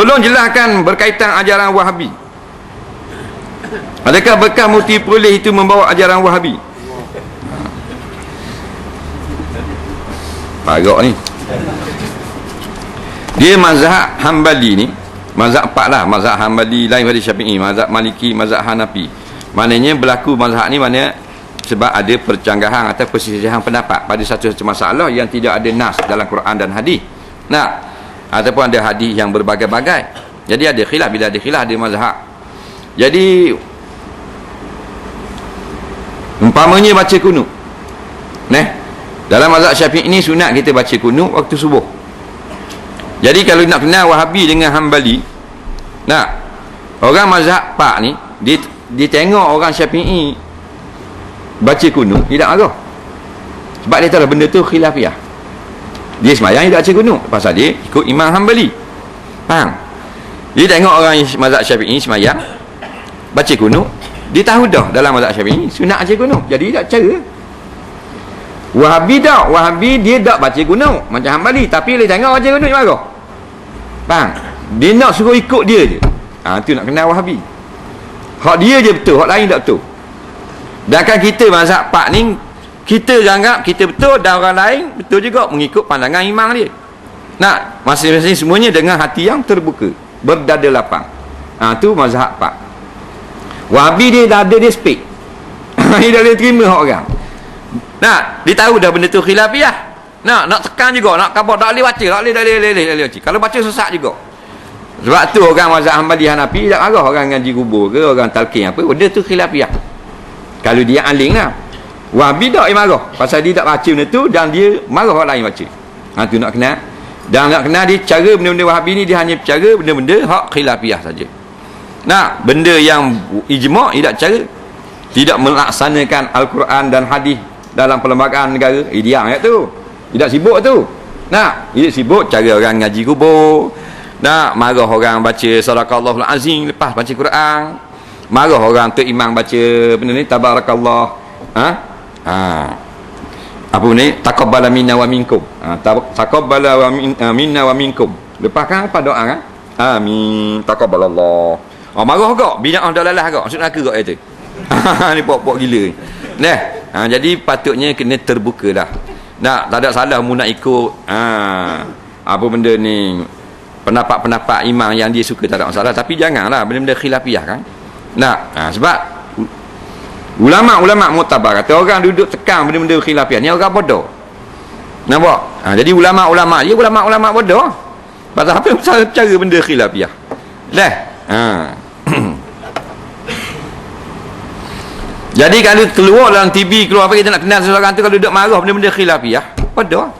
tolong jelaskan berkaitan ajaran wahabi. Adakah bekas mufti perlis itu membawa ajaran wahabi? Pagak ni. Dia mazhab hambali ni mazhab empat lah. Mazhab hambali lain pada syafi'i mazhab maliki mazhab hanafi. Maknanya berlaku mazhab ni mana sebab ada percanggahan atau persisihan pendapat pada satu-satu masalah yang tidak ada nas dalam Quran dan hadis. Nah ataupun ada hadis yang berbagai-bagai. Jadi ada khilaf bila ada khilaf ada mazhab. Jadi umpamanya baca kunut. Neh, dalam mazhab syafi'i ini sunat kita baca kunut waktu subuh. Jadi kalau nak kenal Wahabi dengan Hambali, nak orang mazhab Pak ni dia, dia tengok orang Syafi'i baca kuno, tidak marah. Sebab dia tahu benda tu khilafiyah. Dia semayang dia baca kuno pasal dia ikut Imam Hambali. Faham? Dia tengok orang mazhab Syafi'i semayang baca kuno, dia tahu dah dalam mazhab Syafi'i sunat baca kuno. Jadi tak cara. Wahabi tak, Wahabi dia tak baca kuno macam Hambali tapi dia tengok baca kuno dia marah. Faham? Dia nak suruh ikut dia je. Ha, tu nak kenal Wahabi. Hak dia je betul, hak lain tak betul. Dan kan kita mazhab Pak ni, kita anggap kita betul dan orang lain betul juga mengikut pandangan imam dia. Nak, masing-masing semuanya dengan hati yang terbuka. Berdada lapang. Ha, tu mazhab Pak. Wahabi dia dah ada dia speak. dia dah boleh terima orang. Nak, dia tahu dah benda tu khilafiyah. Nak nak tekan juga, nak kabur tak boleh baca, tak boleh, tak boleh, tak boleh, baca. Kalau baca sesat juga. Sebab tu orang mazhab Hambali Hanafi tak marah orang ngaji kubur ke orang talqin apa, benda tu khilafiah. Kalau dia aling lah. Wahabi tak dia marah. Pasal dia tak baca benda tu dan dia marah orang lain baca. Ha tu nak kenal. Dan nak kenal dia cara benda-benda Wahabi ni dia hanya cara benda-benda hak khilafiah saja. Nak benda yang ijma' dia tak cara tidak melaksanakan Al-Quran dan hadis dalam perlembagaan negara. Eh dia ayat tu. Tidak sibuk tu. Nak, tidak sibuk cara orang ngaji kubur. Nak, marah orang baca sadaqallahul azim lepas baca Quran. Marah orang tu imam baca benda ni tabarakallah. Ha? Ha. Apa ni? Taqabbala minna wa minkum. Ha, taqabbala wa min, uh, minna wa minkum. Lepas kan apa doa kan? Amin. Taqabbalallah. Oh, marah kau. Bina'ah dalalah kau. Maksud nak ke kau itu? ni pok-pok gila ni. Nah, ha, jadi patutnya kena terbuka dah. Nak, tak ada salah mu nak ikut ha, apa benda ni pendapat-pendapat imam yang dia suka tak ada masalah tapi janganlah benda-benda khilafiah kan nak ha, sebab ulama-ulama mutabar kata orang duduk tekan benda-benda khilafiah ni orang bodoh nampak ha, jadi ulama-ulama dia ulama-ulama bodoh pasal apa pasal cara benda khilafiah dah ha. Jadi kalau keluar dalam TV keluar apa kita nak kenal seseorang tu kalau duduk marah benda-benda khilafiyah. Pada.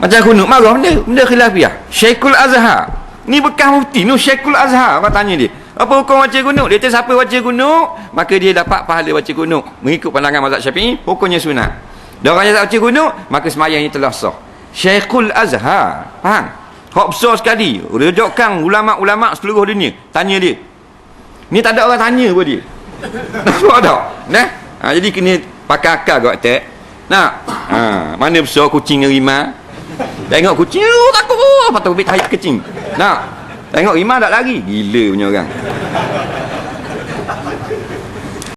Macam kunut marah benda benda khilafiyah. Syekhul Azhar. Ni bekas mufti nu Syekhul Azhar apa tanya dia. Apa hukum baca kunut? Dia kata siapa baca kunut, maka dia dapat pahala baca kunut. Mengikut pandangan mazhab Syafi'i, hukumnya sunat. Dan orang yang tak baca kunut, maka sembahyangnya telah sah. Syekhul Azhar. Faham? Hak besar sekali. Rujukan ulama-ulama seluruh dunia. Tanya dia. Ni tak ada orang tanya pun dia. Nampak tak? Nah. Ha, jadi kena pakai akal kau tak. Nak. Ha, mana besar kucing rimau? Tengok kucing oh, takut oh, patut tahi kecing. Nak. Tengok rimau tak lari. Gila punya orang.